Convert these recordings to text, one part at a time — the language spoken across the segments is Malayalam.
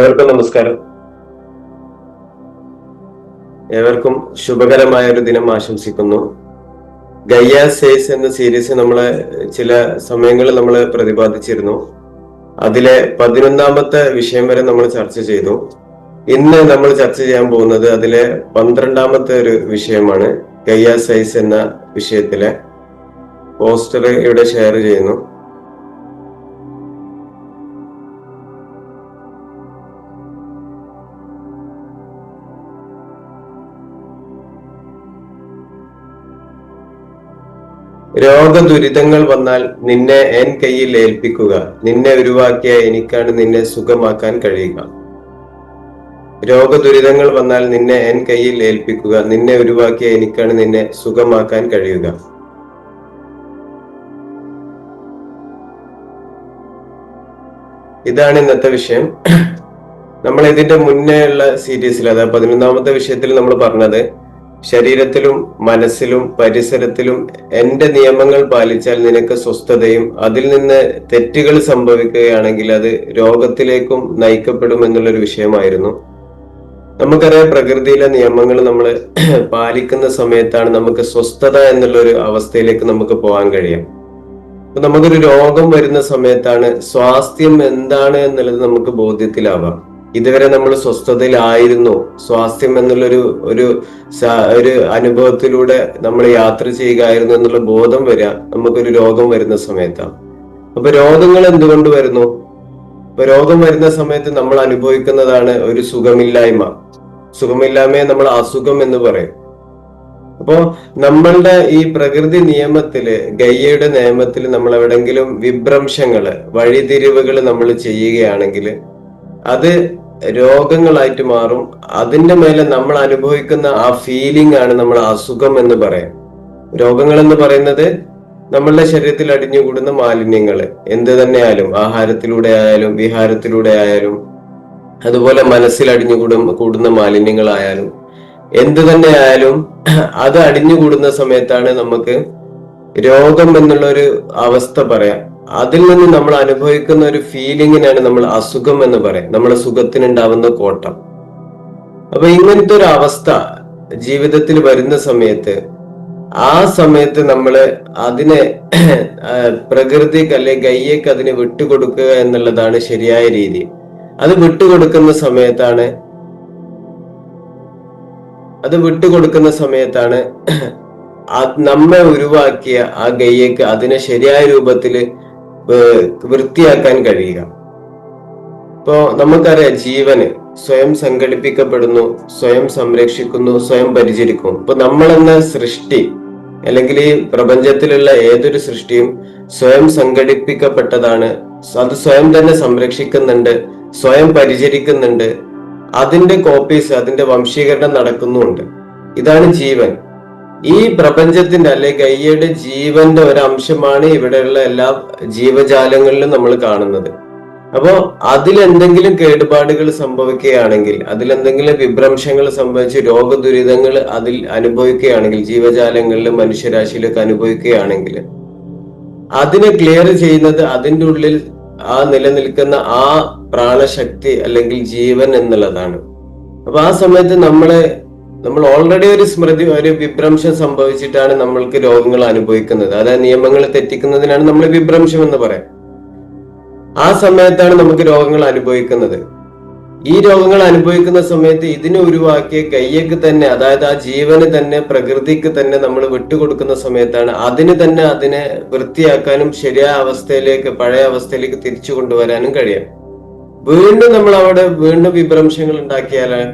ഏവർക്കും നമസ്കാരം. ഏവർക്കും ശുഭകരമായ ഒരു ദിനം ആശംസിക്കുന്നു. ഗയ്യ സേസ് എന്ന സീരീസ് നമ്മൾ ചില സമയങ്ങളിൽ നമ്മൾ പ്രതിപാദിച്ചിരുന്നു. അതിലെ പതിനൊന്നാമത്തെ വിഷയം വരെ നമ്മൾ ചർച്ച ചെയ്തു. ഇന്ന് നമ്മൾ ചർച്ച ചെയ്യാൻ പോകുന്നത് അതിലെ പന്ത്രണ്ടാമത്തെ ഒരു വിഷയമാണ് ഗയ്യ സൈസ് എന്ന വിഷയത്തിലെ പോസ്റ്റർ ഇവിടെ ഷെയർ ചെയ്യുന്നു. രോഗദുരിതങ്ങൾ വന്നാൽ നിന്നെ എൻ കയ്യിൽ ഏൽപ്പിക്കുക. നിന്നെ ഉരുവാക്കിയ എനിക്കാണ് നിന്നെ സുഖമാക്കാൻ കഴിയുക. രോഗദുരിതങ്ങൾ വന്നാൽ നിന്നെ എൻ കയ്യിൽ ഏൽപ്പിക്കുക. നിന്നെ ഉരുവാക്കിയ എനിക്കാണ് നിന്നെ സുഖമാക്കാൻ കഴിയുക. ഇതാണ് ഇന്നത്തെ വിഷയം. നമ്മൾ ഇതിന്റെ മുന്നേ ഉള്ള സീരീസിൽ അതായത് പതിനൊന്നാമത്തെ വിഷയത്തിൽ നമ്മൾ പറഞ്ഞത് ശരീരത്തിലും മനസ്സിലും പരിസരത്തിലും എന്റെ നിയമങ്ങൾ പാലിച്ചാൽ നിനക്ക് സ്വസ്ഥതയും അതിൽ നിന്ന് തെറ്റുകൾ സംഭവിക്കുകയാണെങ്കിൽ അത് രോഗത്തിലേക്കും നയിക്കപ്പെടും എന്നുള്ളൊരു വിഷയമായിരുന്നു. നമുക്കറിയാം പ്രകൃതിയിലെ നിയമങ്ങൾ നമ്മൾ പാലിക്കുന്ന സമയത്താണ് നമുക്ക് സ്വസ്ഥത എന്നുള്ള ഒരു അവസ്ഥയിലേക്ക് നമുക്ക് പോകാൻ കഴിയാം. അപ്പൊ നമുക്കൊരു രോഗം വരുന്ന സമയത്താണ് സ്വാസ്ഥ്യം എന്താണ് എന്നുള്ളത് നമുക്ക് ബോധ്യത്തിലാവാം. ഇതുവരെ നമ്മൾ സ്വസ്ഥതയിലായിരുന്നു. സ്വാസ്ഥ്യം എന്നുള്ളൊരു ഒരു ഒരു അനുഭവത്തിലൂടെ നമ്മൾ യാത്ര ചെയ്യുകയായിരുന്നു എന്നുള്ള ബോധം വരിക നമുക്കൊരു രോഗം വരുന്ന സമയത്താണ് അപ്പൊ രോഗങ്ങൾ എന്തുകൊണ്ട് വരുന്നു? ഇപ്പൊ രോഗം വരുന്ന സമയത്ത് നമ്മൾ അനുഭവിക്കുന്നതാണ് ഒരു സുഖമില്ലായ്മ. സുഖമില്ലായ്മയെ നമ്മൾ അസുഖം എന്ന് പറയും. അപ്പോ നമ്മളുടെ ഈ പ്രകൃതി നിയമത്തിൽ ഗയ്യയുടെ നിയമത്തിൽ നമ്മൾ എവിടെങ്കിലും വിഭ്രംശങ്ങൾ വഴിതിരിവുകൾ നമ്മൾ ചെയ്യുകയാണെങ്കിൽ അത് രോഗങ്ങളായിട്ട് മാറും. അതിന്റെ മേലെ നമ്മൾ അനുഭവിക്കുന്ന ആ ഫീലിംഗ് ആണ് നമ്മൾ അസുഖം എന്ന് പറയാം. രോഗങ്ങൾ എന്ന് പറയുന്നത് നമ്മളുടെ ശരീരത്തിൽ അടിഞ്ഞുകൂടുന്ന മാലിന്യങ്ങൾ. എന്ത് തന്നെയായാലും ആഹാരത്തിലൂടെ ആയാലും വിഹാരത്തിലൂടെ ആയാലും അതുപോലെ മനസ്സിൽ അടിഞ്ഞുകൂടും കൂടുന്ന മാലിന്യങ്ങളായാലും എന്ത് തന്നെ ആയാലും അത് അടിഞ്ഞുകൂടുന്ന സമയത്താണ് നമുക്ക് രോഗം എന്നുള്ള ഒരു അവസ്ഥ പറയാം. അതിൽ നിന്ന് നമ്മൾ അനുഭവിക്കുന്ന ഒരു ഫീലിങ്ങിനാണ് നമ്മൾ അസുഖം എന്ന് പറയാം നമ്മുടെ സുഖത്തിനുണ്ടാവുന്ന കോട്ടം. അപ്പൊ ഇങ്ങനത്തെ ഒരു അവസ്ഥ ജീവിതത്തിൽ വരുന്ന സമയത്ത് ആ സമയത്ത് നമ്മൾ അതിനെ പ്രകൃതിക്ക് അല്ലെ ഗയ്യക്ക് അതിനെ വിട്ടുകൊടുക്കുക എന്നുള്ളതാണ് ശരിയായ രീതി. അത് വിട്ടുകൊടുക്കുന്ന സമയത്താണ് അത് വിട്ടുകൊടുക്കുന്ന സമയത്താണ് നമ്മെ ഉരുവാക്കിയ ആ ഗയ്യക്ക് അതിനെ ശരിയായ രൂപത്തിൽ വൃത്തിയാക്കാൻ കഴിയുക. ഇപ്പോ നമുക്കറിയാം ജീവന് സ്വയം സംഘടിപ്പിക്കപ്പെടുന്നു സ്വയം സംരക്ഷിക്കുന്നു സ്വയം പരിചരിക്കുന്നു. ഇപ്പൊ നമ്മൾ എന്ന സൃഷ്ടി അല്ലെങ്കിൽ ഈ പ്രപഞ്ചത്തിലുള്ള ഏതൊരു സൃഷ്ടിയും സ്വയം സംഘടിപ്പിക്കപ്പെട്ടതാണ്. അത് സ്വയം തന്നെ സംരക്ഷിക്കുന്നുണ്ട് സ്വയം പരിചരിക്കുന്നുണ്ട്. അതിന്റെ കോപ്പീസ് അതിന്റെ വംശീകരണം നടക്കുന്നുണ്ട് ഇതാണ് ജീവൻ. ഈ പ്രപഞ്ചത്തിന്റെ അല്ലെ ഗയ്യയുടെ ജീവന്റെ ഒരു അംശമാണ് ഇവിടെയുള്ള എല്ലാ ജീവജാലങ്ങളിലും നമ്മൾ കാണുന്നത്. അപ്പോ അതിലെന്തെങ്കിലും കേടുപാടുകൾ സംഭവിക്കുകയാണെങ്കിൽ അതിലെന്തെങ്കിലും വിഭ്രംശങ്ങൾ സംഭവിച്ച് രോഗദുരിതങ്ങൾ അതിൽ അനുഭവിക്കുകയാണെങ്കിൽ ജീവജാലങ്ങളിൽ മനുഷ്യരാശിയിലൊക്കെ അനുഭവിക്കുകയാണെങ്കിൽ അതിനെ ക്ലിയർ ചെയ്യുന്നത് അതിന്റെ ഉള്ളിൽ ആ നിലനിൽക്കുന്ന ആ പ്രാണശക്തി അല്ലെങ്കിൽ ജീവൻ എന്നുള്ളതാണ്. അപ്പൊ ആ സമയത്ത് നമ്മളെ നമ്മൾ ഓൾറെഡി ഒരു സ്മൃതി ഒരു വിഭ്രംശം സംഭവിച്ചിട്ടാണ് നമ്മൾക്ക് രോഗങ്ങൾ അനുഭവിക്കുന്നത്. അതായത് നിയമങ്ങൾ തെറ്റിക്കുന്നതിനാണ് നമ്മൾ വിഭ്രംശം എന്ന് പറയാം. ആ സമയത്താണ് നമുക്ക് രോഗങ്ങൾ അനുഭവിക്കുന്നത്. ഈ രോഗങ്ങൾ അനുഭവിക്കുന്ന സമയത്ത് ഇതിനെ ഉരുവാക്കിയ കയ്യക്ക് തന്നെ അതായത് ആ ജീവന് തന്നെ പ്രകൃതിക്ക് തന്നെ നമ്മൾ വിട്ടുകൊടുക്കുന്ന സമയത്താണ് അതിന് തന്നെ അതിനെ വൃത്തിയാക്കാനും ശരിയായ അവസ്ഥയിലേക്ക് പഴയ അവസ്ഥയിലേക്ക് തിരിച്ചു കൊണ്ടുവരാനും കഴിയാം വീണ്ടും നമ്മൾ അവിടെ വീണ്ടും വിഭ്രംശങ്ങൾ ഉണ്ടാക്കിയാലാണ്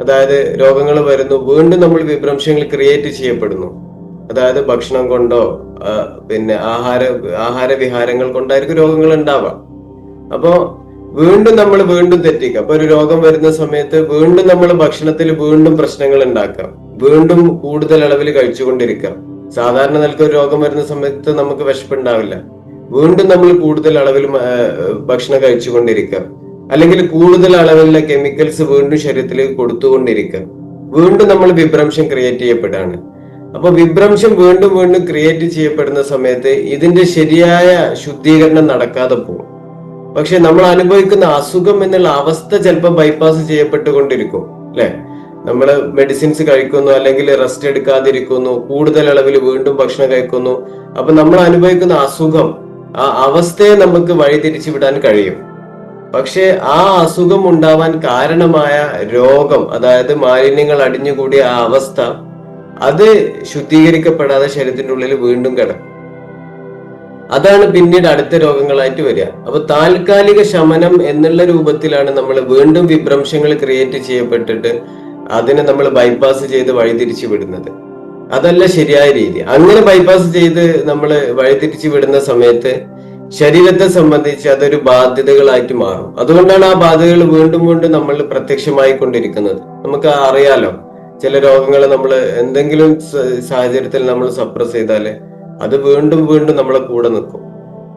അതായത് രോഗങ്ങൾ വരുന്നു വീണ്ടും നമ്മൾ വിഭ്രംശങ്ങൾ ക്രിയേറ്റ് ചെയ്യപ്പെടുന്നു. അതായത് ഭക്ഷണം കൊണ്ടോ പിന്നെ ആഹാര ആഹാര വിഹാരങ്ങൾ കൊണ്ടായിരിക്കും രോഗങ്ങൾ ഉണ്ടാവാം അപ്പോ വീണ്ടും നമ്മൾ വീണ്ടും തെറ്റിക്കുക. അപ്പൊ ഒരു രോഗം വരുന്ന സമയത്ത് വീണ്ടും നമ്മൾ ഭക്ഷണത്തിൽ വീണ്ടും പ്രശ്നങ്ങൾ ഉണ്ടാക്കാം വീണ്ടും കൂടുതൽ അളവിൽ കഴിച്ചുകൊണ്ടിരിക്കാം സാധാരണ നിലയ്ക്ക് ഒരു രോഗം വരുന്ന സമയത്ത് നമുക്ക് വിശപ്പുണ്ടാവില്ല വീണ്ടും നമ്മൾ കൂടുതൽ അളവിൽ ഭക്ഷണം കഴിച്ചുകൊണ്ടിരിക്കാം അല്ലെങ്കിൽ കൂടുതൽ അളവിലുള്ള കെമിക്കൽസ് വീണ്ടും ശരീരത്തിലേക്ക് കൊടുത്തുകൊണ്ടിരിക്കുക. വീണ്ടും നമ്മൾ വിഭ്രംശം ക്രിയേറ്റ് ചെയ്യപ്പെടുകയാണ്. അപ്പൊ വിഭ്രംശം വീണ്ടും വീണ്ടും ക്രിയേറ്റ് ചെയ്യപ്പെടുന്ന സമയത്ത് ഇതിന്റെ ശരിയായ ശുദ്ധീകരണം നടക്കാതെ പോകും. പക്ഷെ നമ്മൾ അനുഭവിക്കുന്ന അസുഖം എന്നുള്ള അവസ്ഥ ചിലപ്പോൾ ബൈപ്പാസ് ചെയ്യപ്പെട്ടുകൊണ്ടിരിക്കും അല്ലെ? നമ്മൾ മെഡിസിൻസ് കഴിക്കുന്നു അല്ലെങ്കിൽ റെസ്റ്റ് എടുക്കാതിരിക്കുന്നു കൂടുതൽ അളവിൽ വീണ്ടും ഭക്ഷണം കഴിക്കുന്നു. അപ്പൊ നമ്മൾ അനുഭവിക്കുന്ന അസുഖം ആ അവസ്ഥയെ നമുക്ക് വഴിതിരിച്ചു വിടാൻ കഴിയും. പക്ഷെ ആ അസുഖം ഉണ്ടാവാൻ കാരണമായ രോഗം അതായത് മാലിന്യങ്ങൾ അടിഞ്ഞുകൂടിയ ആ അവസ്ഥ അത് ശുദ്ധീകരിക്കപ്പെടാതെ ശരീരത്തിന്റെ ഉള്ളിൽ വീണ്ടും കിടക്കും. അതാണ് പിന്നീട് അടുത്ത രോഗങ്ങളായിട്ട് വരിക. അപ്പൊ താൽക്കാലിക ശമനം എന്നുള്ള രൂപത്തിലാണ് നമ്മൾ വീണ്ടും വിഭ്രംശങ്ങൾ ക്രിയേറ്റ് ചെയ്യപ്പെട്ടിട്ട് അതിനെ നമ്മൾ ബൈപ്പാസ് ചെയ്ത് വഴിതിരിച്ചു വിടുന്നത്. അതല്ല ശരിയായ രീതി. അങ്ങനെ ബൈപ്പാസ് ചെയ്ത് നമ്മൾ വഴിതിരിച്ചു വിടുന്ന സമയത്ത് ശരീരത്തെ സംബന്ധിച്ച് അതൊരു ബാധ്യതകളായിട്ട് മാറും. അതുകൊണ്ടാണ് ആ ബാധ്യതകൾ വീണ്ടും വീണ്ടും നമ്മൾ പ്രത്യക്ഷമായി കൊണ്ടിരിക്കുന്നത്. നമുക്ക് അറിയാലോ ചില രോഗങ്ങൾ നമ്മൾ എന്തെങ്കിലും സാഹചര്യത്തിൽ നമ്മൾ സപ്രസ് ചെയ്താൽ അത് വീണ്ടും വീണ്ടും നമ്മളെ കൂടെ നിൽക്കും.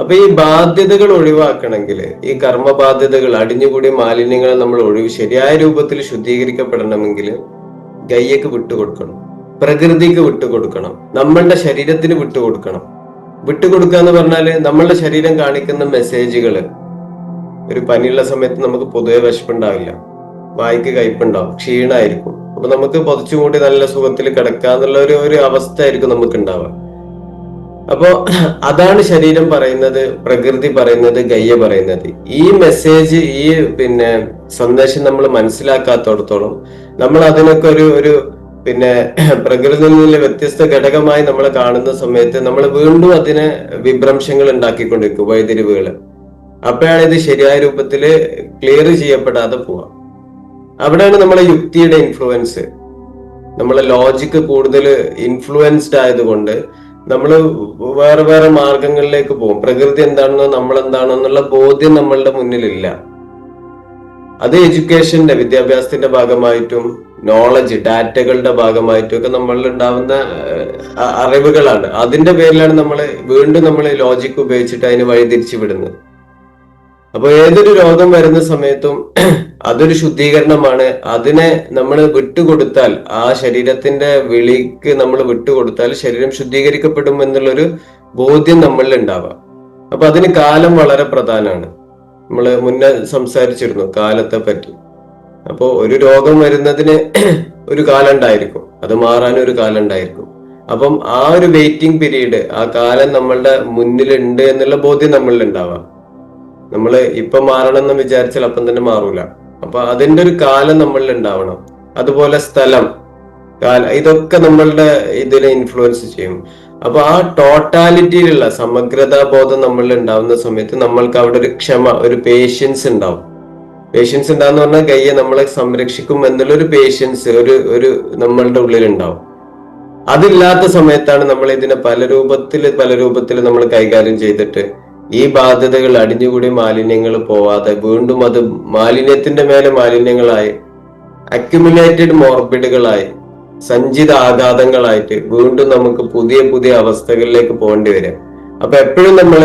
അപ്പൊ ഈ ബാധ്യതകൾ ഒഴിവാക്കണമെങ്കിൽ ഈ കർമ്മ ബാധ്യതകൾ അടിഞ്ഞുകൂടിയ മാലിന്യങ്ങൾ നമ്മൾ ഒഴിവ് ശരിയായ രൂപത്തിൽ ശുദ്ധീകരിക്കപ്പെടണമെങ്കിൽ ഗയ്യക്ക് വിട്ടുകൊടുക്കണം. പ്രകൃതിക്ക് വിട്ടുകൊടുക്കണം. നമ്മളുടെ ശരീരത്തിന് വിട്ടുകൊടുക്കണം. വിട്ടുകൊടുക്കുക എന്ന് പറഞ്ഞാൽ നമ്മളുടെ ശരീരം കാണിക്കുന്ന മെസ്സേജുകൾ ഒരു പനിയുള്ള സമയത്ത് നമുക്ക് പൊതുവെ വിശപ്പുണ്ടാവില്ല. വായിക്ക് കയ്പുണ്ടാവും ക്ഷീണമായിരിക്കും അപ്പൊ നമുക്ക് പൊതിച്ചു നല്ല സുഖത്തിൽ കിടക്കാന്നുള്ള ഒരു ഒരു അവസ്ഥ ആയിരിക്കും നമുക്ക് ഉണ്ടാവുക അപ്പോ അതാണ് ശരീരം പറയുന്നത് പ്രകൃതി പറയുന്നത് ഗയ്യ പറയുന്നത്. ഈ മെസ്സേജ് ഈ പിന്നെ സന്ദേശം നമ്മൾ മനസ്സിലാക്കാത്തടത്തോളം നമ്മൾ അതിനൊക്കെ ഒരു ഒരു പിന്നെ പ്രകൃതി നിന്നുള്ള വ്യത്യസ്ത ഘടകമായി നമ്മൾ കാണുന്ന സമയത്ത് നമ്മൾ വീണ്ടും അതിനെ വിഭ്രംശങ്ങൾ ഉണ്ടാക്കിക്കൊണ്ടിരിക്കും വൈതിരിവുകൾ അപ്പോഴാണ് ഇത് ശരിയായ രൂപത്തിൽ ക്ലിയർ ചെയ്യപ്പെടാതെ പോവാം. അവിടെയാണ് നമ്മളെ യുക്തിയുടെ ഇൻഫ്ലുവൻസ് നമ്മളെ ലോജിക്ക് കൂടുതൽ ഇൻഫ്ലുവൻസ്ഡ് ആയതുകൊണ്ട് നമ്മൾ വേറെ വേറെ മാർഗങ്ങളിലേക്ക് പോകും. പ്രകൃതി എന്താണെന്നോ നമ്മൾ എന്താണോ എന്നുള്ള ബോധ്യം നമ്മളുടെ മുന്നിലില്ല. അത് എഡ്യൂക്കേഷന്റെ വിദ്യാഭ്യാസത്തിന്റെ ഭാഗമായിട്ടും നോളജ് ഡാറ്റകളുടെ ഭാഗമായിട്ടും ഒക്കെ നമ്മളിൽ ഉണ്ടാവുന്ന അറിവുകളാണ്. അതിന്റെ പേരിലാണ് നമ്മൾ വീണ്ടും നമ്മൾ ലോജിക് ഉപയോഗിച്ചിട്ട് അതിന് വഴിതിരിച്ചു വിടുന്നത്. അപ്പൊ ഏതൊരു രോഗം വരുന്ന സമയത്തും അതൊരു ശുദ്ധീകരണമാണ്. അതിനെ നമ്മൾ വിട്ടുകൊടുത്താൽ ആ ശരീരത്തിന്റെ വിളിക്ക് നമ്മൾ വിട്ടുകൊടുത്താൽ ശരീരം ശുദ്ധീകരിക്കപ്പെടും എന്നുള്ളൊരു ബോധ്യം നമ്മളിൽ ഉണ്ടാവാം അപ്പൊ അതിന് കാലം വളരെ പ്രധാനമാണ്. നമ്മൾ മുന്നേ സംസാരിച്ചിരുന്നു കാലത്തെ പറ്റി. അപ്പോ ഒരു രോഗം വരുന്നതിന് ഒരു കാലം ഉണ്ടായിരിക്കും അത് മാറാൻ ഒരു കാലം ഉണ്ടായിരിക്കും അപ്പം ആ ഒരു വെയിറ്റിംഗ് പീരീഡ് ആ കാലം നമ്മളുടെ മുന്നിലുണ്ട് എന്നുള്ള ബോധ്യം നമ്മളിൽ ഉണ്ടാവാം നമ്മൾ ഇപ്പൊ മാറണം എന്ന് വിചാരിച്ചാൽ അപ്പം തന്നെ മാറൂല. അപ്പൊ അതിന്റെ ഒരു കാലം നമ്മളിൽ ഉണ്ടാവണം അതുപോലെ സ്ഥലം ഇതൊക്കെ നമ്മളുടെ ഇതിനെ ഇൻഫ്ലുവൻസ് ചെയ്യും. അപ്പൊ ആ ടോട്ടാലിറ്റിയിലുള്ള സമഗ്രതാ ബോധം നമ്മളിൽ ഉണ്ടാവുന്ന സമയത്ത് നമ്മൾക്ക് അവിടെ ഒരു ക്ഷമ ഒരു പേഷ്യൻസ് ഉണ്ടാവും. പേഷ്യൻസ് ഉണ്ടാന്ന് പറഞ്ഞാൽ കയ്യെ നമ്മളെ സംരക്ഷിക്കും എന്നുള്ള ഒരു പേഷ്യൻസ് ഒരു ഒരു നമ്മളുടെ ഉള്ളിൽ ഉണ്ടാവും അതില്ലാത്ത സമയത്താണ് നമ്മൾ ഇതിനെ പല രൂപത്തിൽ പല രൂപത്തിൽ നമ്മൾ കൈകാര്യം ചെയ്തിട്ട് ഈ ബാധ്യതകൾ അടിഞ്ഞുകൂടി മാലിന്യങ്ങൾ പോവാതെ വീണ്ടും അത് മാലിന്യത്തിന്റെ മേലെ മാലിന്യങ്ങളായി അക്യുമുലേറ്റഡ് മോർബിഡുകളായി സഞ്ചിത ആഘാതങ്ങളായിട്ട് വീണ്ടും നമുക്ക് പുതിയ പുതിയ അവസ്ഥകളിലേക്ക് പോകേണ്ടി വരും. അപ്പൊ എപ്പോഴും നമ്മൾ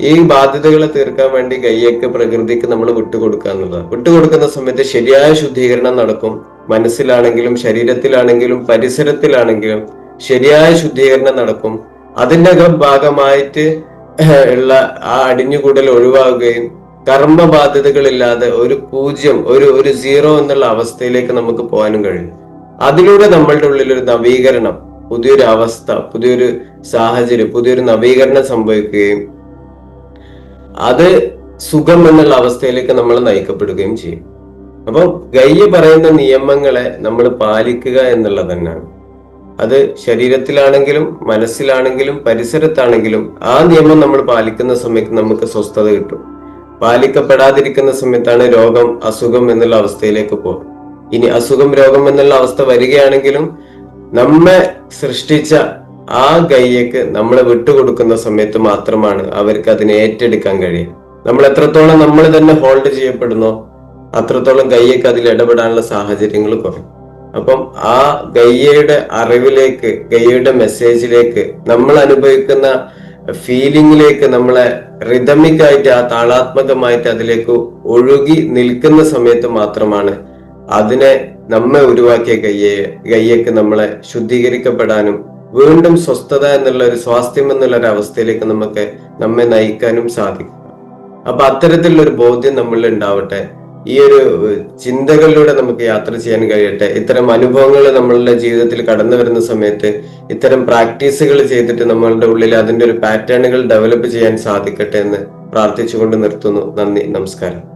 ഈ ബാധ്യതകളെ തീർക്കാൻ വേണ്ടി കയ്യേക്ക് പ്രകൃതിക്ക് നമ്മൾ വിട്ടുകൊടുക്കുക എന്നുള്ളതാണ്. വിട്ടുകൊടുക്കുന്ന സമയത്ത് ശരിയായ ശുദ്ധീകരണം നടക്കും. മനസ്സിലാണെങ്കിലും ശരീരത്തിലാണെങ്കിലും പരിസരത്തിലാണെങ്കിലും ശരിയായ ശുദ്ധീകരണം നടക്കും. അതിന്റെ ഭാഗമായിട്ട് ഉള്ള ആ അടിഞ്ഞുകൂടൽ ഒഴിവാകുകയും കർമ്മ ബാധ്യതകളില്ലാതെ ഒരു പൂജ്യം ഒരു ഒരു സീറോ എന്നുള്ള അവസ്ഥയിലേക്ക് നമുക്ക് പോകാനും കഴിയും. അതിലൂടെ നമ്മളുടെ ഉള്ളിൽ ഒരു നവീകരണം പുതിയൊരു അവസ്ഥ പുതിയൊരു സാഹചര്യം പുതിയൊരു നവീകരണം സംഭവിക്കുകയും അത് സുഖം എന്നുള്ള അവസ്ഥയിലേക്ക് നമ്മൾ നയിക്കപ്പെടുകയും ചെയ്യും. അപ്പം ഗയ്യ പറയുന്ന നിയമങ്ങളെ നമ്മൾ പാലിക്കുക എന്നുള്ളത് തന്നെയാണ്. അത് ശരീരത്തിലാണെങ്കിലും മനസ്സിലാണെങ്കിലും പരിസരത്താണെങ്കിലും ആ നിയമം നമ്മൾ പാലിക്കുന്ന സമയത്ത് നമുക്ക് സ്വസ്ഥത കിട്ടും. പാലിക്കപ്പെടാതിരിക്കുന്ന സമയത്താണ് രോഗം അസുഖം എന്നുള്ള അവസ്ഥയിലേക്ക് പോകും ഇനി അസുഖം രോഗം എന്നുള്ള അവസ്ഥ വരികയാണെങ്കിലും നമ്മെ സൃഷ്ടിച്ച ആ ഗയ്യക്ക് നമ്മളെ വിട്ടുകൊടുക്കുന്ന സമയത്ത് മാത്രമാണ് അവർക്ക് അതിനെ ഏറ്റെടുക്കാൻ കഴിയുക. നമ്മൾ എത്രത്തോളം നമ്മൾ തന്നെ ഹോൾഡ് ചെയ്യപ്പെടുന്നോ അത്രത്തോളം ഗയ്യക്ക് അതിൽ ഇടപെടാനുള്ള സാഹചര്യങ്ങൾ കുറയും. അപ്പം ആ ഗയ്യയുടെ അറിവിലേക്ക് ഗയ്യയുടെ മെസ്സേജിലേക്ക് നമ്മൾ അനുഭവിക്കുന്ന ഫീലിംഗിലേക്ക് നമ്മളെ റിതമിക്കായിട്ട് ആ താളാത്മകമായിട്ട് അതിലേക്ക് ഒഴുകി നിൽക്കുന്ന സമയത്ത് മാത്രമാണ് അതിനെ നമ്മെ ഉരുവാക്കിയ ഗയ്യയെ ഗയ്യക്ക് നമ്മളെ ശുദ്ധീകരിക്കപ്പെടാനും വീണ്ടും സ്വസ്ഥത എന്നുള്ള ഒരു സ്വാസ്ഥ്യം എന്നുള്ള ഒരു അവസ്ഥയിലേക്ക് നമുക്ക് നമ്മെ നയിക്കാനും സാധിക്കും. അപ്പൊ അത്തരത്തിലുള്ള ഒരു ബോധ്യം നമ്മളിൽ ഉണ്ടാവട്ടെ. ഈ ഒരു ചിന്തകളിലൂടെ നമുക്ക് യാത്ര ചെയ്യാൻ കഴിയട്ടെ. ഇത്തരം അനുഭവങ്ങൾ നമ്മളുടെ ജീവിതത്തിൽ കടന്നു വരുന്ന സമയത്ത് ഇത്തരം പ്രാക്ടീസുകൾ ചെയ്തിട്ട് നമ്മളുടെ ഉള്ളിൽ അതിന്റെ ഒരു പാറ്റേണുകൾ ഡെവലപ്പ് ചെയ്യാൻ സാധിക്കട്ടെ എന്ന് പ്രാർത്ഥിച്ചുകൊണ്ട് നിർത്തുന്നു. നന്ദി. നമസ്കാരം.